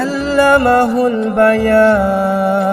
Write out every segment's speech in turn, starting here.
আল্লামাহুল বায়ান।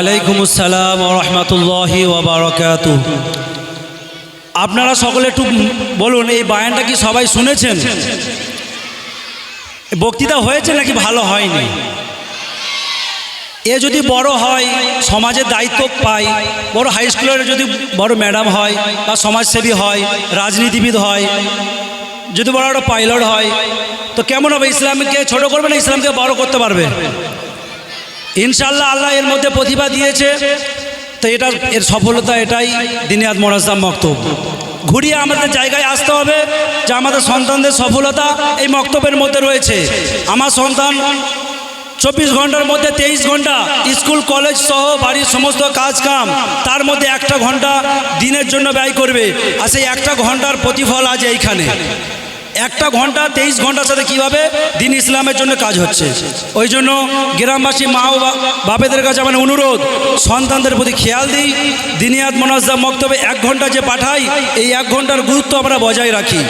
ওয়ালাইকুম আসসালাম রহমতুল্লাহি ওবরাকাত আপনারা সকলে একটু বলুন, এই বায়ানটা কি সবাই শুনেছেন? বক্তৃতা হয়েছে নাকি ভালো হয়নি? এ যদি বড় হয়, সমাজের দায়িত্ব পায়, বড় হাই স্কুলের যদি বড় ম্যাডাম হয় বা সমাজসেবী হয়, রাজনীতিবিদ হয়, যদি বড় একটা পাইলট হয়, তো কেমন হবে? ইসলামকে ছোট করবে না ইসলামকে বড় করতে পারবে? ইনশাল্লাহ আল্লাহ এর মধ্যে প্রতিভা দিয়েছে। তো এটা এর সফলতা এটাই দিনিয়াত মোরাজ্জাম মক্তব। ঘুরিয়ে আমাদের জায়গায় আসতে হবে যে আমাদের সন্তানদের সফলতা এই মক্তবের মধ্যে রয়েছে। আমার সন্তান চব্বিশ ঘণ্টার মধ্যে তেইশ ঘণ্টা স্কুল, কলেজ সহ বাড়ির সমস্ত কাজ কাম তার মধ্যে একটা ঘণ্টা দিনের জন্য ব্যয় করবে। আর সেই একটা ঘণ্টার প্রতিফল আজ এইখানে। একটা ঘণ্টা, তেইশ ঘণ্টার সাথে কীভাবে দিন ইসলামের জন্য কাজ হচ্ছে? ওই জন্য গ্রামবাসী মা ও বাপেদের কাছে আমার অনুরোধ, সন্তানদের প্রতি খেয়াল দিই, দিনিয়াত মনাজ্জা মক্তবে এক ঘণ্টা যে পাঠাই, এই এক ঘণ্টার গুরুত্ব আমরা বজায় রাখি।